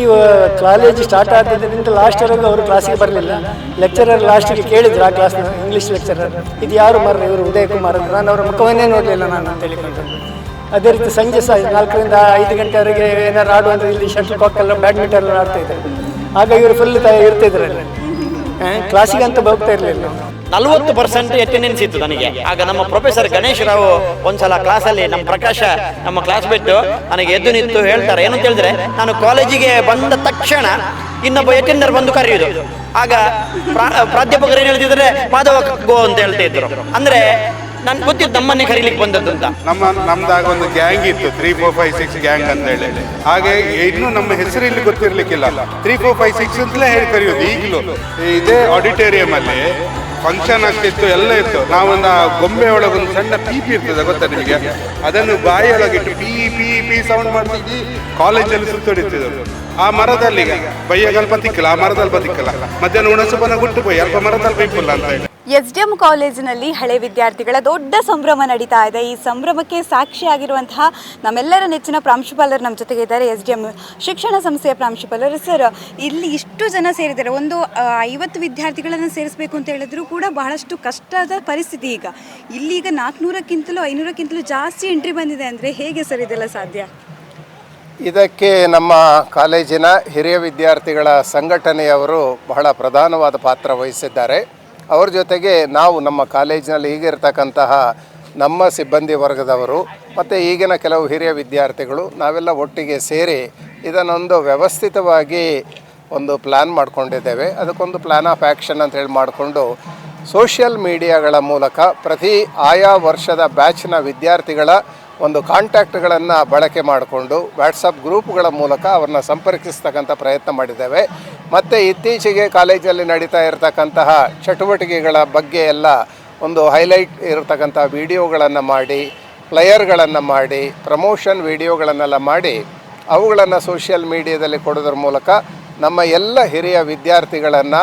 ಇವ college start ಆದದ್ರಿಂದ ಲಾಸ್ಟ್ವರೆಗೂ ಅವರು ಕ್ಲಾಸಿಗೆ ಬರಲಿಲ್ಲ. ಲೆಕ್ಚರರ್ ಲಾಸ್ಟಿಗೆ ಕೇಳಿದ್ರು ಆ ಕ್ಲಾಸ್ನ ಇಂಗ್ಲೀಷ್ ಲೆಕ್ಚರರ್ ಇದು ಯಾರು ಮರ ಇವರು ಉದಯ ಕುಮಾರ್ ಅಂತ. ನಾನು ಅವರ ಮುಖವನ್ನೇ ನೋಡಲಿಲ್ಲ ನಾನು ಅಂತ ಹೇಳಿಕೊಂಡು. ಅದೇ ರೀತಿ ಸಂಜೆ ಸಹ ನಾಲ್ಕರಿಂದ ಐದು ಗಂಟೆವರೆಗೆ ಏನಾರು ಆಡುವಂದ್ರೆ ಇಲ್ಲಿ ಶಟಲ್ ಕಾಕ್ ಎಲ್ಲ ಬ್ಯಾಡ್ಮಿಂಟನ್ ಆಡ್ತಾ ಇದ್ದಾರೆ ಆಗ ಇವರು ಫುಲ್ ಇರ್ತಿದ್ರು ಇರ್ತಿದ್ರಲ್ಲಿ. ಕ್ಲಾಸಿಗೆ ಅಂತ ಹೋಗ್ತಾ ಇರಲಿಲ್ಲ. ನಲವತ್ತು ಪರ್ಸೆಂಟ್ ಅಟೆಂಡೆನ್ಸ್ ಇತ್ತು ನನಗೆ. ಆಗ ನಮ್ಮ ಪ್ರೊಫೆಸರ್ ಗಣೇಶ್ ರಾವ್ ಒಂದ್ಸಲ ಕ್ಲಾಸಲ್ಲಿ ನಮ್ಮ ಪ್ರಕಾಶ, ನಮ್ಮ ಕ್ಲಾಸ್ ಬಿಟ್ಟು ನನಗೆ ಎದ್ದು ನಿಂತು ಹೇಳ್ತಾರೆ, ಏನಂತ ಹೇಳಿದ್ರೆ, ನಾನು ಕಾಲೇಜಿಗೆ ಬಂದ ತಕ್ಷಣ ಇನ್ನೊಬ್ಬ ಅಟೆಂಡರ್ ಬಂದು ಕರೆಯುವುದು ಆಗ ಪ್ರಾಧ್ಯಾಪಕರು ಏನು ಹೇಳ್ತಿದ್ರೆ ಮಾಧವ, ಗೋ ಅಂತ ಹೇಳ್ತಾ ಇದ್ರು. ಅಂದ್ರೆ ನನ್ ಗೊತ್ತಿತ್ತು ನಮ್ಮನ್ನೇ ಕರೀಲಿಕ್ಕೆ ಬಂದದ್ದು ಅಂತ. ನಮ್ಮ, ನಮ್ದಾಗ ಒಂದು ಗ್ಯಾಂಗ್ ಇತ್ತು three four five six gang ಅಂತ ಹೇಳಿ ಹಾಗೆ ಇನ್ನೂ ನಮ್ಮ ಹೆಸರು ಇಲ್ಲಿ ಗೊತ್ತಿರ್ಲಿಕ್ಕಿಲ್ಲ. ತ್ರೀ ಫೋರ್ ಫೈವ್ ಸಿಕ್ಸ್ ಅಂತಲೇ ಹೇಳಿ ಕರೆಯೋದು ಈಗಲೂ. ಇದೇ ಆಡಿಟೋರಿಯಂ ಅಲ್ಲಿ ಫಂಕ್ಷನ್ ಆಗ್ತಿತ್ತು ಎಲ್ಲ ಇತ್ತು. ನಾವೊಂದು ಆ ಗೊಂಬೆ ಒಳಗೆ ಒಂದು ಸಣ್ಣ ಪೀಪಿ ಇರ್ತದೆ, ಗೊತ್ತಾ ನಿಮಗೆ? ಅದನ್ನು ಬಾಯಿಯೊಳಗಿಟ್ಟು ಪಿ ಪಿ ಪಿ ಸೌಂಡ್ ಮಾಡ್ತಿದ್ವಿ. ಕಾಲೇಜಲ್ಲಿ ಸುತ್ತೊಡಿತಿದ್ರು ಆ ಮರದಲ್ಲಿ ಬೈಯಗಲ್ಪ ತಿಕ್ಕಲ್ಲ, ಆ ಮರದಲ್ಲಿ ಬದಿಕ್ಕಲ್ಲ ಮಧ್ಯಾಹ್ನ ಉಣಸುಪನ ಗುಟ್ಟು ಬೈ, ಅಲ್ಪ ಮರದಲ್ಲಿ ಬೈಪುಲ್ಲ ಅಂತ ಹೇಳಿ. ಎಸ್ ಡಿ ಎಂ ಕಾಲೇಜಿನಲ್ಲಿ ಹಳೆ ವಿದ್ಯಾರ್ಥಿಗಳ ದೊಡ್ಡ ಸಂಭ್ರಮ ನಡೀತಾ ಇದೆ. ಈ ಸಂಭ್ರಮಕ್ಕೆ ಸಾಕ್ಷಿಯಾಗಿರುವಂತಹ ನಮ್ಮೆಲ್ಲರ ನೆಚ್ಚಿನ ಪ್ರಾಂಶುಪಾಲರು ನಮ್ಮ ಜೊತೆಗೆ ಇದ್ದಾರೆ. ಎಸ್ ಡಿ ಎಂ ಶಿಕ್ಷಣ ಸಂಸ್ಥೆಯ ಪ್ರಾಂಶುಪಾಲರು. ಸರ್, ಇಲ್ಲಿ ಇಷ್ಟು ಜನ ಸೇರಿದ್ದಾರೆ. ಒಂದು ಐವತ್ತು ವಿದ್ಯಾರ್ಥಿಗಳನ್ನು ಸೇರಿಸಬೇಕು ಅಂತ ಹೇಳಿದ್ರು ಕೂಡ ಬಹಳಷ್ಟು ಕಷ್ಟದ ಪರಿಸ್ಥಿತಿ ಈಗ. ಇಲ್ಲೀಗ ನಾಲ್ಕುನೂರಕ್ಕಿಂತಲೂ ಐನೂರಕ್ಕಿಂತಲೂ ಜಾಸ್ತಿ ಎಂಟ್ರಿ ಬಂದಿದೆ ಅಂದರೆ ಹೇಗೆ ಸರ್ ಇದೆಲ್ಲ ಸಾಧ್ಯ? ಇದಕ್ಕೆ ನಮ್ಮ ಕಾಲೇಜಿನ ಹಿರಿಯ ವಿದ್ಯಾರ್ಥಿಗಳ ಸಂಘಟನೆಯವರು ಬಹಳ ಪ್ರಧಾನವಾದ ಪಾತ್ರ ವಹಿಸಿದ್ದಾರೆ. ಅವ್ರ ಜೊತೆಗೆ ನಾವು ನಮ್ಮ ಕಾಲೇಜಿನಲ್ಲಿ ಈಗಿರ್ತಕ್ಕಂತಹ ನಮ್ಮ ಸಿಬ್ಬಂದಿ ವರ್ಗದವರು ಮತ್ತು ಈಗಿನ ಕೆಲವು ಹಿರಿಯ ವಿದ್ಯಾರ್ಥಿಗಳು ನಾವೆಲ್ಲ ಒಟ್ಟಿಗೆ ಸೇರಿ ಇದನ್ನೊಂದು ವ್ಯವಸ್ಥಿತವಾಗಿ ಒಂದು ಪ್ಲ್ಯಾನ್ ಮಾಡಿಕೊಂಡಿದ್ದೇವೆ. ಅದಕ್ಕೊಂದು ಪ್ಲ್ಯಾನ್ ಆಫ್ ಆ್ಯಕ್ಷನ್ ಅಂತ ಹೇಳಿ ಮಾಡಿಕೊಂಡು ಸೋಷಿಯಲ್ ಮೀಡಿಯಾಗಳ ಮೂಲಕ ಪ್ರತಿ ಆಯಾ ವರ್ಷದ ಬ್ಯಾಚ್ನ ವಿದ್ಯಾರ್ಥಿಗಳ ಒಂದು ಕಾಂಟ್ಯಾಕ್ಟ್ಗಳನ್ನು ಬಳಕೆ ಮಾಡಿಕೊಂಡು ವಾಟ್ಸಪ್ ಗ್ರೂಪ್ಗಳ ಮೂಲಕ ಅವ್ರನ್ನ ಸಂಪರ್ಕಿಸ್ತಕ್ಕಂಥ ಪ್ರಯತ್ನ ಮಾಡಿದ್ದೇವೆ. ಮತ್ತು ಇತ್ತೀಚೆಗೆ ಕಾಲೇಜಲ್ಲಿ ನಡೀತಾ ಇರತಕ್ಕಂತಹ ಚಟುವಟಿಕೆಗಳ ಬಗ್ಗೆ ಎಲ್ಲ ಒಂದು ಹೈಲೈಟ್ ಇರತಕ್ಕಂಥ ವಿಡಿಯೋಗಳನ್ನು ಮಾಡಿ, ಪ್ಲೇಯರ್ಗಳನ್ನು ಮಾಡಿ, ಪ್ರಮೋಷನ್ ವಿಡಿಯೋಗಳನ್ನೆಲ್ಲ ಮಾಡಿ ಅವುಗಳನ್ನು ಸೋಷಿಯಲ್ ಮೀಡಿಯಾದಲ್ಲಿ ಕೊಡೋದ್ರ ಮೂಲಕ ನಮ್ಮ ಎಲ್ಲ ಹಿರಿಯ ವಿದ್ಯಾರ್ಥಿಗಳನ್ನು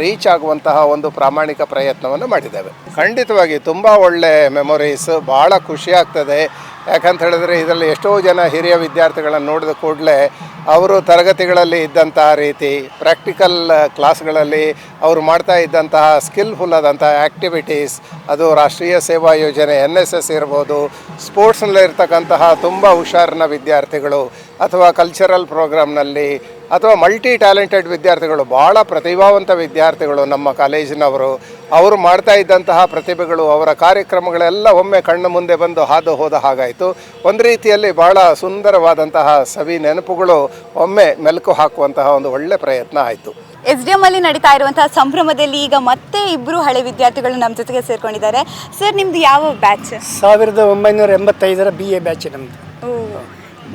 ರೀಚ್ ಆಗುವಂತಹ ಒಂದು ಪ್ರಾಮಾಣಿಕ ಪ್ರಯತ್ನವನ್ನು ಮಾಡಿದ್ದೇವೆ. ಖಂಡಿತವಾಗಿ ತುಂಬ ಒಳ್ಳೆ ಮೆಮೊರೀಸ್ ಭಾಳ ಖುಷಿ ಆಗ್ತದೆ. ಯಾಕಂತ ಹೇಳಿದ್ರೆ ಇದರಲ್ಲಿ ಎಷ್ಟೋ ಜನ ಹಿರಿಯ ವಿದ್ಯಾರ್ಥಿಗಳನ್ನು ನೋಡಿದ ಕೂಡಲೇ ಅವರು ತರಗತಿಗಳಲ್ಲಿ ಇದ್ದಂತಹ ರೀತಿ ಪ್ರಾಕ್ಟಿಕಲ್ ಕ್ಲಾಸ್ಗಳಲ್ಲಿ ಅವರು ಮಾಡ್ತಾ ಇದ್ದಂತಹ ಸ್ಕಿಲ್ಫುಲ್ ಆದಂತಹ ಆ್ಯಕ್ಟಿವಿಟೀಸ್ ಅದು ರಾಷ್ಟ್ರೀಯ ಸೇವಾ ಯೋಜನೆ ಎನ್ ಎಸ್ ಎಸ್ ಇರ್ಬೋದು ಸ್ಪೋರ್ಟ್ಸ್ನಲ್ಲಿ ಇರ್ತಕ್ಕಂತಹ ತುಂಬ ಹುಷಾರಿನ ವಿದ್ಯಾರ್ಥಿಗಳು, ಅಥವಾ ಕಲ್ಚರಲ್ ಪ್ರೋಗ್ರಾಮ್ನಲ್ಲಿ ಅಥವಾ ಮಲ್ಟಿ ಟ್ಯಾಲೆಂಟೆಡ್ ವಿದ್ಯಾರ್ಥಿಗಳು ಭಾಳ ಪ್ರತಿಭಾವಂತ ವಿದ್ಯಾರ್ಥಿಗಳು ನಮ್ಮ ಕಾಲೇಜಿನವರು ಅವರು ಮಾಡ್ತಾ ಇದ್ದಂತಹ ಪ್ರತಿಭೆಗಳು ಅವರ ಕಾರ್ಯಕ್ರಮಗಳೆಲ್ಲ ಒಮ್ಮೆ ಕಣ್ಣ ಮುಂದೆ ಬಂದು ಹಾದು ಹೋದ ಹಾಗಾಯಿತು. ಒಂದು ರೀತಿಯಲ್ಲಿ ಭಾಳ ಸುಂದರವಾದಂತಹ ಸವಿ ನೆನಪುಗಳು ಒಮ್ಮೆ ಮೆಲುಕು ಹಾಕುವಂತಹ ಒಂದು ಒಳ್ಳೆ ಪ್ರಯತ್ನ ಆಯಿತು. ಎಸ್ ಡಿ ಎಂ ಅಲ್ಲಿ ನಡೀತಾ ಇರುವಂತಹ ಸಂಭ್ರಮದಲ್ಲಿ ಈಗ ಮತ್ತೆ ಇಬ್ಬರು ಹಳೆ ವಿದ್ಯಾರ್ಥಿಗಳು ನಮ್ಮ ಜೊತೆಗೆ ಸೇರ್ಕೊಂಡಿದ್ದಾರೆ. ಸರ್ ನಿಮ್ದು ಯಾವ ಬ್ಯಾಚ್? ಸಾವಿರದ ಒಂಬೈನೂರ ಎಂಬತ್ತೈದರ ಬಿ ಎ ಬ್ಯಾಚ್ ನಮ್ಮದು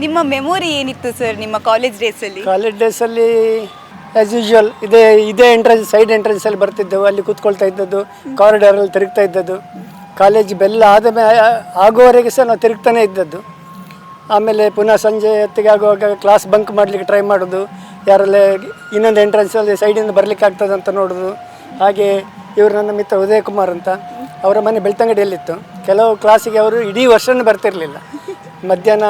ನಿಮ್ಮ ಮೆಮೊರಿ ಏನಿತ್ತು ಸರ್ ನಿಮ್ಮ ಕಾಲೇಜ್ ಡೇಸಲ್ಲಿ? ಕಾಲೇಜ್ ಡೇಸಲ್ಲಿ ಆ್ಯಸ್ ಯೂಶ್ವಲ್ ಇದೇ ಇದೇ ಎಂಟ್ರೆನ್ಸ್ ಸೈಡ್ ಎಂಟ್ರೆನ್ಸಲ್ಲಿ ಬರ್ತಿದ್ದೆವು. ಅಲ್ಲಿ ಕೂತ್ಕೊಳ್ತಾ ಇದ್ದದ್ದು ಕಾರಿಡಾರಲ್ಲಿ ತಿರುಗ್ತಾ ಇದ್ದದ್ದು. ಕಾಲೇಜ್ ಬೆಲ್ಲ ಆದ ಮೇ ಆಗೋವರೆಗೆ ಸಹ ನಾವು ತಿರುಗ್ತಾನೆ ಇದ್ದದ್ದು. ಆಮೇಲೆ ಪುನಃ ಸಂಜೆ ಹೊತ್ತಿಗೆ ಆಗುವಾಗ ಕ್ಲಾಸ್ ಬಂಕ್ ಮಾಡಲಿಕ್ಕೆ ಟ್ರೈ ಮಾಡೋದು. ಯಾರಲ್ಲೇ ಇನ್ನೊಂದು ಎಂಟ್ರೆನ್ಸಲ್ಲಿ ಸೈಡಿಂದ ಬರಲಿಕ್ಕೆ ಆಗ್ತದೆ ಅಂತ ನೋಡೋದು. ಹಾಗೆ ಇವರು ನನ್ನ ಮಿತ್ರ ಉದಯ ಕುಮಾರ್ ಅಂತ. ಅವರ ಮನೆ ಬೆಳ್ತಂಗಡಿಯಲ್ಲಿತ್ತು. ಕೆಲವು ಕ್ಲಾಸಿಗೆ ಅವರು ಇಡೀ ವರ್ಷನೂ ಬರ್ತಿರಲಿಲ್ಲ. ಮಧ್ಯಾಹ್ನ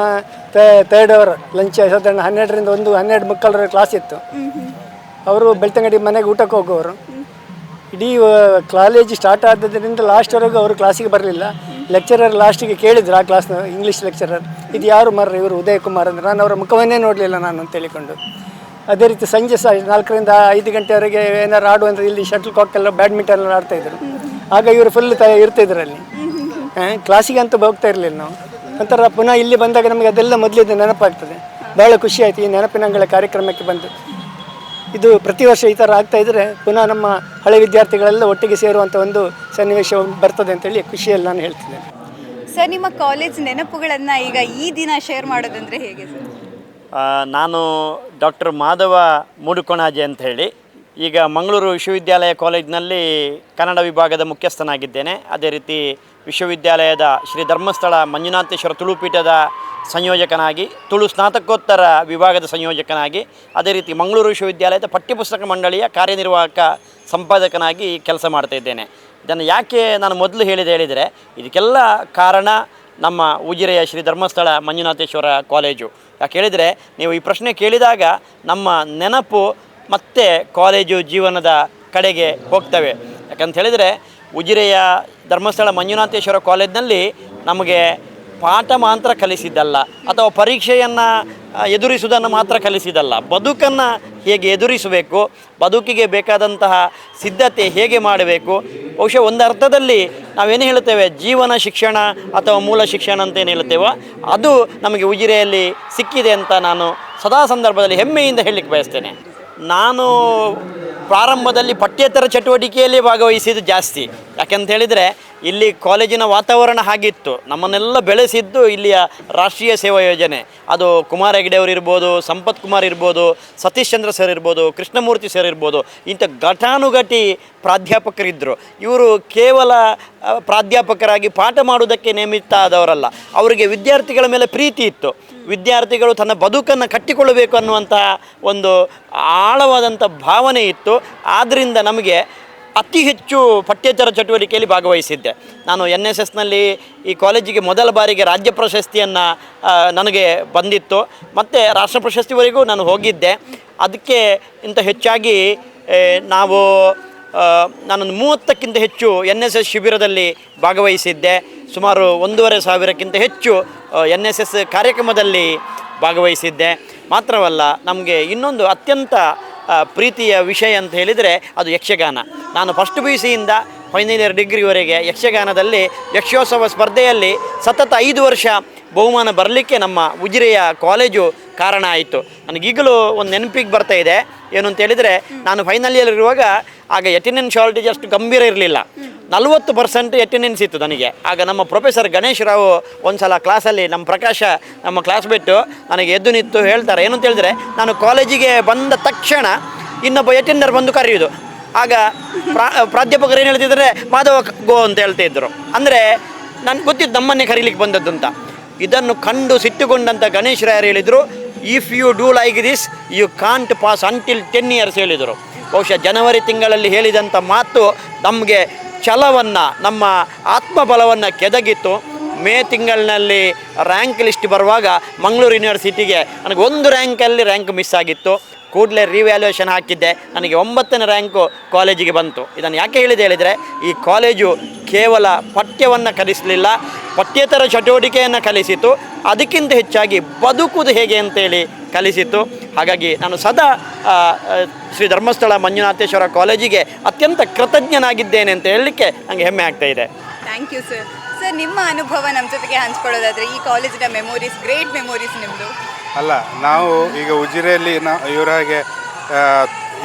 ತರ್ಡ್ ಅವರ್ ಲಂಚ್ ಸಾಧಾರಣ ಹನ್ನೆರಡರಿಂದ ಒಂದು, ಹನ್ನೆರಡು ಮಕ್ಕಳ ಕ್ಲಾಸ್ ಇತ್ತು. ಅವರು ಬೆಳ್ತಂಗಡಿ ಮನೆಗೆ ಊಟಕ್ಕೆ ಹೋಗೋರು. ಇಡೀ ಕಾಲೇಜ್ ಸ್ಟಾರ್ಟ್ ಆದದ್ರಿಂದ ಲಾಸ್ಟ್ವರೆಗೂ ಅವರು ಕ್ಲಾಸಿಗೆ ಬರಲಿಲ್ಲ. ಲೆಕ್ಚರರ್ ಲಾಸ್ಟಿಗೆ ಕೇಳಿದ್ರು ಆ ಕ್ಲಾಸ್ನ ಇಂಗ್ಲೀಷ್ ಲೆಕ್ಚರರ್ ಇದು ಯಾರು ಮರ್ರಿ? ಇವರು ಉದಯ ಕುಮಾರ್ ಅಂದ್ರೆ. ನಾನು ಅವರ ಮುಖವನ್ನೇ ನೋಡಲಿಲ್ಲ ನಾನು ಅಂತ ಹೇಳಿಕೊಂಡು. ಅದೇ ರೀತಿ ಸಂಜೆ ಸಹ ನಾಲ್ಕರಿಂದ ಐದು ಗಂಟೆವರೆಗೆ ಏನಾರು ಆಡುವಂದ್ರೆ ಇಲ್ಲಿ ಶಟಲ್ ಕಾಕ್ ಎಲ್ಲ ಬ್ಯಾಡ್ಮಿಂಟನ್ ಎಲ್ಲ ಆಡ್ತಾ ಇದ್ರು. ಆಗ ಇವರು ಫುಲ್ ತ ಇರ್ತಿದ್ರು ಅಲ್ಲಿ ಕ್ಲಾಸಿಗೆ ಅಂತ ಹೋಗ್ತಾ ಇರಲಿಲ್ಲ ನಾವು. ನಂತರ ಪುನಃ ಇಲ್ಲಿ ಬಂದಾಗ ನಮಗೆ ಅದೆಲ್ಲ ಮೊದಲಿದ್ದ ನೆನಪಾಗ್ತದೆ. ಭಾಳ ಖುಷಿ ಆಯ್ತು ಈ ನೆನಪಿನಂಗಳ ಕಾರ್ಯಕ್ರಮಕ್ಕೆ ಬಂದು. ಇದು ಪ್ರತಿ ವರ್ಷ ಈ ಥರ ಆಗ್ತಾ ಇದ್ದರೆ ಪುನಃ ನಮ್ಮ ಹಳೆ ವಿದ್ಯಾರ್ಥಿಗಳೆಲ್ಲ ಒಟ್ಟಿಗೆ ಸೇರುವಂಥ ಒಂದು ಸನ್ನಿವೇಶ ಬರ್ತದೆ ಅಂತೇಳಿ ಖುಷಿಯಲ್ಲಿ ನಾನು ಹೇಳ್ತಿದ್ದೇನೆ. ಸರ್ ನಿಮ್ಮ ಕಾಲೇಜ್ ನೆನಪುಗಳನ್ನು ಈಗ ಈ ದಿನ ಶೇರ್ ಮಾಡೋದಂದ್ರೆ ಹೇಗೆ ಸರ್? ನಾನು ಡಾಕ್ಟರ್ ಮಾಧವ ಮೂಡುಕೊಣಾಜೆ ಅಂತ ಹೇಳಿ ಈಗ ಮಂಗಳೂರು ವಿಶ್ವವಿದ್ಯಾಲಯ ಕಾಲೇಜಿನಲ್ಲಿ ಕನ್ನಡ ವಿಭಾಗದ ಮುಖ್ಯಸ್ಥನಾಗಿದ್ದೇನೆ. ಅದೇ ರೀತಿ ವಿಶ್ವವಿದ್ಯಾಲಯದ ಶ್ರೀ ಧರ್ಮಸ್ಥಳ ಮಂಜುನಾಥೇಶ್ವರ ತುಳುಪೀಠದ ಸಂಯೋಜಕನಾಗಿ, ತುಳು ಸ್ನಾತಕೋತ್ತರ ವಿಭಾಗದ ಸಂಯೋಜಕನಾಗಿ, ಅದೇ ರೀತಿ ಮಂಗಳೂರು ವಿಶ್ವವಿದ್ಯಾಲಯದ ಪಠ್ಯಪುಸ್ತಕ ಮಂಡಳಿಯ ಕಾರ್ಯನಿರ್ವಾಹಕ ಸಂಪಾದಕನಾಗಿ ಕೆಲಸ ಮಾಡ್ತಾ ಇದ್ದೇನೆ. ಇದನ್ನು ಯಾಕೆ ನಾನು ಮೊದಲು ಹೇಳಿದೆ ಹೇಳಿದರೆ, ಇದಕ್ಕೆಲ್ಲ ಕಾರಣ ನಮ್ಮ ಉಜಿರೆಯ ಶ್ರೀ ಧರ್ಮಸ್ಥಳ ಮಂಜುನಾಥೇಶ್ವರ ಕಾಲೇಜು. ಯಾಕೆ ಹೇಳಿದರೆ, ನೀವು ಈ ಪ್ರಶ್ನೆ ಕೇಳಿದಾಗ ನಮ್ಮ ನೆನಪು ಮತ್ತೆ ಕಾಲೇಜು ಜೀವನದ ಕಡೆಗೆ ಹೋಗ್ತವೆ. ಯಾಕಂತ ಹೇಳಿದರೆ ಉಜಿರೆಯ ಧರ್ಮಸ್ಥಳ ಮಂಜುನಾಥೇಶ್ವರ ಕಾಲೇಜಿನಲ್ಲಿ ನಮಗೆ ಪಾಠ ಮಾತ್ರ ಕಲಿಸಿದ್ದಲ್ಲ, ಅಥವಾ ಪರೀಕ್ಷೆಯನ್ನು ಎದುರಿಸುವುದನ್ನು ಮಾತ್ರ ಕಲಿಸಿದ್ದಲ್ಲ. ಬದುಕನ್ನು ಹೇಗೆ ಎದುರಿಸಬೇಕು, ಬದುಕಿಗೆ ಬೇಕಾದಂತಹ ಸಿದ್ಧತೆ ಹೇಗೆ ಮಾಡಬೇಕು, ಬಹುಶಃ ಒಂದು ಅರ್ಥದಲ್ಲಿ ನಾವೇನು ಹೇಳ್ತೇವೆ ಜೀವನ ಶಿಕ್ಷಣ ಅಥವಾ ಮೂಲ ಶಿಕ್ಷಣ ಅಂತ ಏನು ಹೇಳ್ತೇವೋ ಅದು ನಮಗೆ ಉಜಿರೆಯಲ್ಲಿ ಸಿಕ್ಕಿದೆ ಅಂತ ನಾನು ಸದಾ ಸಂದರ್ಭದಲ್ಲಿ ಹೆಮ್ಮೆಯಿಂದ ಹೇಳಲಿಕ್ಕೆ ಬಯಸ್ತೇನೆ. ನಾನು ಪ್ರಾರಂಭದಲ್ಲಿ ಪಠ್ಯೇತರ ಚಟುವಟಿಕೆಯಲ್ಲಿ ಭಾಗವಹಿಸಿದ್ದು ಜಾಸ್ತಿ. ಯಾಕೆಂತ ಹೇಳಿದರೆ ಇಲ್ಲಿ ಕಾಲೇಜಿನ ವಾತಾವರಣ ಹಾಗಿತ್ತು. ನಮ್ಮನ್ನೆಲ್ಲ ಬೆಳೆಸಿದ್ದು ಇಲ್ಲಿಯ ರಾಷ್ಟ್ರೀಯ ಸೇವಾ ಯೋಜನೆ. ಅದು ಕುಮಾರ ಹೆಗ್ಡೆ ಅವರು ಇರ್ಬೋದು, ಸಂಪತ್ ಕುಮಾರ್ ಇರ್ಬೋದು, ಸತೀಶ್ ಚಂದ್ರ ಸರ್ ಇರ್ಬೋದು, ಕೃಷ್ಣಮೂರ್ತಿ ಸರ್ ಇರ್ಬೋದು, ಇಂಥ ಘಟಾನುಘಟಿ ಪ್ರಾಧ್ಯಾಪಕರಿದ್ದರು ಇವರು ಕೇವಲ ಪ್ರಾಧ್ಯಾಪಕರಾಗಿ ಪಾಠ ಮಾಡುವುದಕ್ಕೆ ನೇಮಿತ ಆದವರಲ್ಲ ಅವರಿಗೆ ವಿದ್ಯಾರ್ಥಿಗಳ ಮೇಲೆ ಪ್ರೀತಿ ಇತ್ತು. ವಿದ್ಯಾರ್ಥಿಗಳು ತನ್ನ ಬದುಕನ್ನು ಕಟ್ಟಿಕೊಳ್ಳಬೇಕು ಅನ್ನುವಂತಹ ಒಂದು ಆಳವಾದಂಥ ಭಾವನೆ ಇತ್ತು. ಆದ್ದರಿಂದ ನಮಗೆ ಅತಿ ಹೆಚ್ಚು ಪಠ್ಯೇತರ ಚಟುವಟಿಕೆಯಲ್ಲಿ ಭಾಗವಹಿಸಿದ್ದೆ. ನಾನು ಎನ್ ಎಸ್ ಎಸ್ನಲ್ಲಿ ಈ ಕಾಲೇಜಿಗೆ ಮೊದಲ ಬಾರಿಗೆ ರಾಜ್ಯ ಪ್ರಶಸ್ತಿಯನ್ನು ನನಗೆ ಬಂದಿತ್ತು. ಮತ್ತು ರಾಷ್ಟ್ರ ಪ್ರಶಸ್ತಿವರೆಗೂ ನಾನು ಹೋಗಿದ್ದೆ. ಅದಕ್ಕೆ ಇಂಥ ಹೆಚ್ಚಾಗಿ ನಾವು ನಾನೊಂದು ಮೂವತ್ತಕ್ಕಿಂತ ಹೆಚ್ಚು ಎನ್ ಎಸ್ ಎಸ್ ಶಿಬಿರದಲ್ಲಿ ಭಾಗವಹಿಸಿದ್ದೆ. ಸುಮಾರು ಒಂದೂವರೆ ಸಾವಿರಕ್ಕಿಂತ ಹೆಚ್ಚು ಎನ್ ಎಸ್ ಎಸ್ ಕಾರ್ಯಕ್ರಮದಲ್ಲಿ ಭಾಗವಹಿಸಿದ್ದೆ. ಮಾತ್ರವಲ್ಲ, ನಮಗೆ ಇನ್ನೊಂದು ಅತ್ಯಂತ ಪ್ರೀತಿಯ ವಿಷಯ ಅಂತ ಹೇಳಿದರೆ ಅದು ಯಕ್ಷಗಾನ. ನಾನು ಫಸ್ಟ್ ಪಿ ಸಿಯಿಂದ ಫೈನಲ್ ಇಯರ್ ಡಿಗ್ರಿವರೆಗೆ ಯಕ್ಷಗಾನದಲ್ಲಿ ಯಕ್ಷೋತ್ಸವ ಸ್ಪರ್ಧೆಯಲ್ಲಿ ಸತತ ಐದು ವರ್ಷ ಬಹುಮಾನ ಬರಲಿಕ್ಕೆ ನಮ್ಮ ಉಜಿರೆಯ ಕಾಲೇಜು ಕಾರಣ ಆಯಿತು. ನನಗೀಗಲೂ ಒಂದು ನೆನಪಿಗೆ ಬರ್ತಾ ಇದೆ. ಏನು ಅಂತ ಹೇಳಿದರೆ, ನಾನು ಫೈನಲ್ ಇಯರ್ ಇರುವಾಗ ಆಗ ಎಟೆಂಡೆನ್ಸ್ ಶಾರ್ಟೇಜ್ ಅಷ್ಟು ಗಂಭೀರ ಇರಲಿಲ್ಲ. ನಲವತ್ತು ಪರ್ಸೆಂಟ್ ಅಟೆಂಡೆನ್ಸ್ ಇತ್ತು ನನಗೆ. ಆಗ ನಮ್ಮ ಪ್ರೊಫೆಸರ್ ಗಣೇಶ್ ರಾವ್ ಒಂದು ಸಲ ಕ್ಲಾಸಲ್ಲಿ ನಮ್ಮ ಪ್ರಕಾಶ, ನಮ್ಮ ಕ್ಲಾಸ್ ಬಿಟ್ಟು ನನಗೆ ಎದ್ದು ನಿಂತು ಹೇಳ್ತಾರೆ ಏನು ಅಂತ ಹೇಳಿದ್ರೆ, ನಾನು ಕಾಲೇಜಿಗೆ ಬಂದ ತಕ್ಷಣ ಇನ್ನೊಬ್ಬ ಎಟೆಂಡರ್ ಬಂದು ಕರೆಯೋದು. ಆಗ ಪ್ರಾ, ಪ್ರಾಧ್ಯಾಪಕರು ಏನು ಹೇಳ್ತಿದ್ರೆ ಮಾಧವ, ಗೋ ಅಂತ ಹೇಳ್ತಾ ಇದ್ದರು ಅಂದರೆ ನಾನು ಗೊತ್ತಿತ್ತು ನಮ್ಮನ್ನೇ ಕರೀಲಿಕ್ಕೆ ಬಂದದ್ದು ಅಂತ. ಇದನ್ನು ಕಂಡು ಸಿಟ್ಟುಕೊಂಡಂಥ ಗಣೇಶ್ ರಾಯರು ಹೇಳಿದರು if you do like this you can't pass until ten years ಹೇಳಿದರು. ಬಹುಶಃ ಜನವರಿ ತಿಂಗಳಲ್ಲಿ ಹೇಳಿದಂಥ ಮಾತು ನಮಗೆ ಛಲವನ್ನು, ನಮ್ಮ ಆತ್ಮಬಲವನ್ನು ಕೆದಗಿತ್ತು. ಮೇ ತಿಂಗಳಿನಲ್ಲಿ ರ್ಯಾಂಕ್ ಲಿಸ್ಟ್ ಬರುವಾಗ ಮಂಗಳೂರು ಯೂನಿವರ್ಸಿಟಿಗೆ ನನಗೆ ಒಂದು ರ್ಯಾಂಕಲ್ಲಿ ರ್ಯಾಂಕ್ ಮಿಸ್ ಆಗಿತ್ತು. ಕೂಡಲೇ ರಿವ್ಯಾಲ್ಯೂಯೇಷನ್ ಹಾಕಿದ್ದೆ. ನನಗೆ ಒಂಬತ್ತನೇ ರ್ಯಾಂಕು ಕಾಲೇಜಿಗೆ ಬಂತು. ಇದನ್ನು ಯಾಕೆ ಹೇಳಿದೆ ಹೇಳಿದರೆ, ಈ ಕಾಲೇಜು ಕೇವಲ ಪಠ್ಯವನ್ನು ಕಲಿಸಲಿಲ್ಲ, ಪಠ್ಯೇತರ ಚಟುವಟಿಕೆಯನ್ನು ಕಲಿಸಿತು, ಅದಕ್ಕಿಂತ ಹೆಚ್ಚಾಗಿ ಬದುಕುವುದು ಹೇಗೆ ಅಂತೇಳಿ ಕಲಿಸಿತು. ಹಾಗಾಗಿ ನಾನು ಸದಾ ಶ್ರೀ ಧರ್ಮಸ್ಥಳ ಮಂಜುನಾಥೇಶ್ವರ ಕಾಲೇಜಿಗೆ ಅತ್ಯಂತ ಕೃತಜ್ಞನಾಗಿದ್ದೇನೆ ಅಂತ ಹೇಳಲಿಕ್ಕೆ ನನಗೆ ಹೆಮ್ಮೆ ಆಗ್ತಾ ಇದೆ. ಥ್ಯಾಂಕ್ ಯು ಸರ್ ಸರ್ ನಿಮ್ಮ ಅನುಭವ ನಮ್ಮ ಜೊತೆಗೆ ಹಂಚ್ಕೊಳ್ಳೋದಾದರೆ ಈ ಕಾಲೇಜಿನ ಮೆಮೊರೀಸ್ ಗ್ರೇಟ್ ಮೆಮೊರೀಸ್ ನಿಮ್ಮದು ಅಲ್ಲ, ನಾವು ಈಗ ಉಜಿರೆಯಲ್ಲಿ ನಾ, ಇವರ ಹಾಗೆ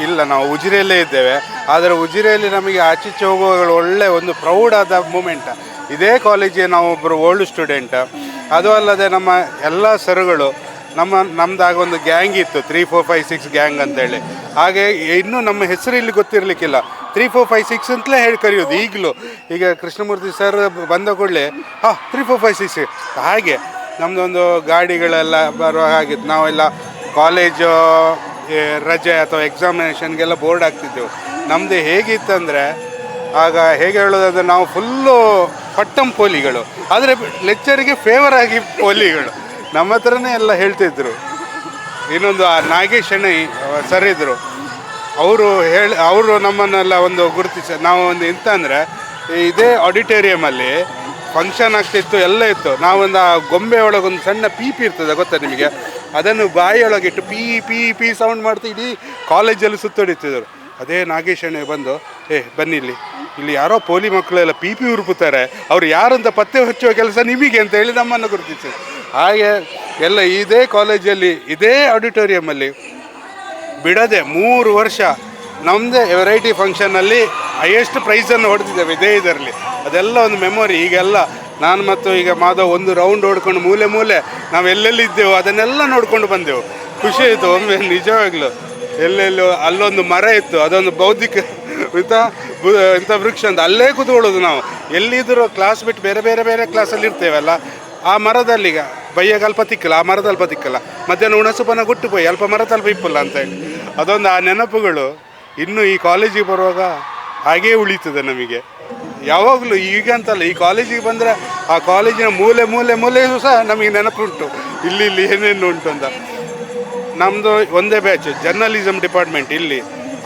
ಇಲ್ಲ, ನಾವು ಉಜಿರೆಯಲ್ಲೇ ಇದ್ದೇವೆ. ಆದರೆ ಉಜಿರೆಯಲ್ಲಿ ನಮಗೆ ಆಚೀಚೆ ಹೋಗುವಾಗ ಒಳ್ಳೆ ಒಂದು ಪ್ರೌಡ್ ಆದ ಮೂಮೆಂಟ್ ಇದೇ ಕಾಲೇಜಿಗೆ ನಾವು ಒಬ್ಬರು ಓಲ್ಡ್ ಸ್ಟೂಡೆಂಟ್ ಅದು ಅಲ್ಲದೆ ನಮ್ಮ ಎಲ್ಲ ಸರ್ಗಳು, ನಮ್ಮ ನಮ್ಮದಾಗ ಒಂದು ಗ್ಯಾಂಗ್ ಇತ್ತು three four five six gang ಅಂತೇಳಿ. ಹಾಗೆ ಇನ್ನೂ ನಮ್ಮ ಹೆಸರು ಇಲ್ಲಿ ಗೊತ್ತಿರಲಿಕ್ಕಿಲ್ಲ. ತ್ರೀ ಫೋರ್ ಫೈವ್ ಸಿಕ್ಸ್ ಅಂತಲೇ ಹೇಳಿ ಕರೆಯೋದು ಈಗಲೂ. ಈಗ ಕೃಷ್ಣಮೂರ್ತಿ ಸರ್ ಬಂದ ಕೂಡಲೇ, ಹಾಂ ತ್ರೀ ಫೋರ್ ಫೈವ್ ಸಿಕ್ಸ್ ಹಾಗೆ. ನಮ್ಮದೊಂದು ಗಾಡಿಗಳೆಲ್ಲ ಬರುವ ಹಾಗಿತ್ತು ನಾವೆಲ್ಲ ಕಾಲೇಜು ರಜೆ ಅಥವಾ ಎಕ್ಸಾಮಿನೇಷನ್ಗೆಲ್ಲ ಬೋರ್ಡ್ ಆಗ್ತಿದ್ದೆವು ನಮ್ಮದು ಹೇಗಿತ್ತಂದರೆ, ಆಗ ಹೇಗೆ ಹೇಳೋದಂದ್ರೆ ನಾವು ಫುಲ್ಲು ಪಟ್ಟಂ ಪೋಲಿಗಳು. ಆದರೆ ಲೆಕ್ಚರಿಗೆ ಫೇವರ್ ಆಗಿ ಪೋಲಿಗಳು. ನಮ್ಮ ಹತ್ರನೇ ಎಲ್ಲ ಹೇಳ್ತಿದ್ರು. ಇನ್ನೊಂದು ಆ ನಾಗೇಶ್ ಅಣ್ಣ ಸರ್ ಇದ್ದರು ಅವರು ಹೇಳಿ, ಅವರು ನಮ್ಮನ್ನೆಲ್ಲ ಒಂದು ಗುರುತಿಸ, ನಾವು ಒಂದು ಎಂತ ಅಂದರೆ, ಇದೇ ಆಡಿಟೋರಿಯಮಲ್ಲಿ ಫಂಕ್ಷನ್ ಆಗ್ತಿತ್ತು ಎಲ್ಲ ಇತ್ತು. ನಾವೊಂದು ಆ ಗೊಂಬೆ ಒಳಗೆ ಒಂದು ಸಣ್ಣ ಪೀಪಿ ಇರ್ತದೆ, ಗೊತ್ತಾ ನಿಮಗೆ? ಅದನ್ನು ಬಾಯಿಯೊಳಗಿಟ್ಟು ಪಿ ಪಿ ಪಿ ಸೌಂಡ್ ಮಾಡ್ತಾ ಇಡೀ ಕಾಲೇಜಲ್ಲಿ ಸುತ್ತೊಡಿತಿದ್ರು ಅದೇ ನಾಗೇಶ್ ಅಣ್ಣ ಬಂದು, ಏ, ಬನ್ನಿ ಇಲ್ಲಿ. ಇಲ್ಲಿ ಯಾರೋ ಪೋಲಿ ಮಕ್ಕಳೆಲ್ಲ ಪಿ ಪಿ ಉರುಪುತ್ತಾರೆ. ಅವ್ರು ಯಾರಂತ ಪತ್ತೆ ಹಚ್ಚುವ ಕೆಲಸ ನಿಮಗೆ ಅಂತ ಹೇಳಿ ನಮ್ಮನ್ನು ಗುರುತಿಸಿ. ಹಾಗೆ ಎಲ್ಲ ಇದೇ ಕಾಲೇಜಲ್ಲಿ ಇದೇ ಆಡಿಟೋರಿಯಮಲ್ಲಿ ಬಿಡದೆ ಮೂರು ವರ್ಷ ನಮ್ಮದೇ ವೆರೈಟಿ ಫಂಕ್ಷನಲ್ಲಿ ಹೈಯೆಸ್ಟ್ ಪ್ರೈಸನ್ನು ಹೊಡೆದಿದ್ದೇವೆ ಇದೇ ಇದರಲ್ಲಿ. ಅದೆಲ್ಲ ಒಂದು ಮೆಮೊರಿ ಈಗೆಲ್ಲ ನಾನು ಮತ್ತು ಈಗ ಮಾಧವ್ ಒಂದು ರೌಂಡ್ ಹೊಡ್ಕೊಂಡು ಮೂಲೆ ಮೂಲೆ ನಾವು ಎಲ್ಲೆಲ್ಲಿ ಇದ್ದೇವೋ ಅದನ್ನೆಲ್ಲ ನೋಡ್ಕೊಂಡು ಬಂದೆವು. ಖುಷಿ ಆಯಿತು, ಒಮ್ಮೆ ನಿಜವಾಗ್ಲೂ. ಎಲ್ಲೆಲ್ಲೋ ಅಲ್ಲೊಂದು ಮರ ಇತ್ತು, ಅದೊಂದು ಬೌದ್ಧಿಕ ಇಂಥ ಇಂಥ ವೃಕ್ಷ ಅಂತ ಅಲ್ಲೇ ಕೂತ್ಕೊಳ್ಳೋದು ನಾವು. ಎಲ್ಲಿದ್ದರೂ ಕ್ಲಾಸ್ ಬಿಟ್ಟು ಬೇರೆ ಬೇರೆ ಬೇರೆ ಕ್ಲಾಸಲ್ಲಿ ಇರ್ತೇವಲ್ಲ, ಆ ಮರದಲ್ಲಿ ಈಗ ಬೈಯಾಗ ಅಲ್ಪ ತಿಕ್ಕಲ್ಲ, ಆ ಮರದ ಅಲ್ಪ ತಿಕ್ಕಲ್ಲ. ಮಧ್ಯಾಹ್ನ ಉಣಸುಪನ ಗುಟ್ಟು ಪೋಯಿ, ಅಲ್ಪ ಮರ ಅಲ್ಪ ಇಪ್ಪಲ್ಲ ಅಂತೇಳಿ ಅದೊಂದು ಆ ನೆನಪುಗಳು. ಇನ್ನು ಈ ಕಾಲೇಜಿಗೆ ಬರುವಾಗ ಹಾಗೇ ಉಳಿತದೆ ನಮಗೆ. ಯಾವಾಗಲೂ ಈಗ ಅಂತಲ್ಲ ಈ ಕಾಲೇಜಿಗೆ ಬಂದರೆ ಆ ಕಾಲೇಜಿನ ಮೂಲೆ ಮೂಲೆ ಮೂಲೆಯೂ ಸಹ ನಮಗೆ ನೆನಪುಂಟು. ಇಲ್ಲಿ ಇಲ್ಲಿ ಏನೇನು ಉಂಟು ಅಂತ. ನಮ್ಮದು ಒಂದೇ ಬ್ಯಾಚ್ ಜರ್ನಲಿಸಮ್ ಡಿಪಾರ್ಟ್ಮೆಂಟ್ ಇಲ್ಲಿ.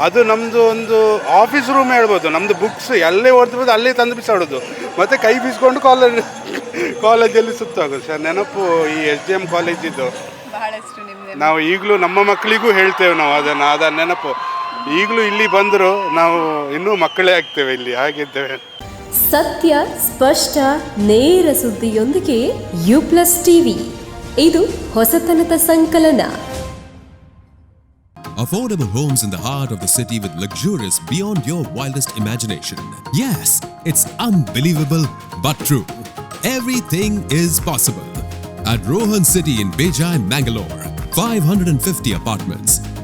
ಅದು ನಮ್ಮದು ಒಂದು ಆಫೀಸ್ ರೂಮ್ ಹೇಳ್ಬೋದು. ನಮ್ಮದು ಬುಕ್ಸ್ ಎಲ್ಲೇ ಓದ್ಬೋದು ಅಲ್ಲೇ ತಂದು ಬಿಸಾಡೋದು. ಮತ್ತು ಕೈ ಬೀಸ್ಕೊಂಡು ಕಾಲೇಜ್ ಕಾಲೇಜಲ್ಲಿ ಸುತ್ತಾಗೋದು. ಸರ್ ನೆನಪು ಈ ಎಸ್ ಡಿ ಎಂ ಕಾಲೇಜಿದ್ದು ನಾವು ಈಗಲೂ ನಮ್ಮ ಮಕ್ಕಳಿಗೂ ಹೇಳ್ತೇವೆ ನಾವು ಅದನ್ನು ಅದ ನೆನಪು. ಈಗಲೂ ಇಲ್ಲಿ ಬಂದರೂ ನಾವು ಇನ್ನೂ ಮಕ್ಕಳೇ ಆಗ್ತೇವೆ ಇಲ್ಲಿ ಹಾಗಿದ್ದೇವೆ ಸತ್ಯ ಸ್ಪಷ್ಟ ನೇರ ಸುದ್ದಿಯೊಂದಿಗೆ ಯು ಪ್ಲಸ್ ಟಿವಿ ಇದು ಹೊಸತನದ ಸಂಕಲನ Affordable homes in the heart of the city with luxurious beyond your wildest imagination. Yes, it's unbelievable but true. Everything is possible. At Rohan City in Bejai, Mangalore, 550 apartments,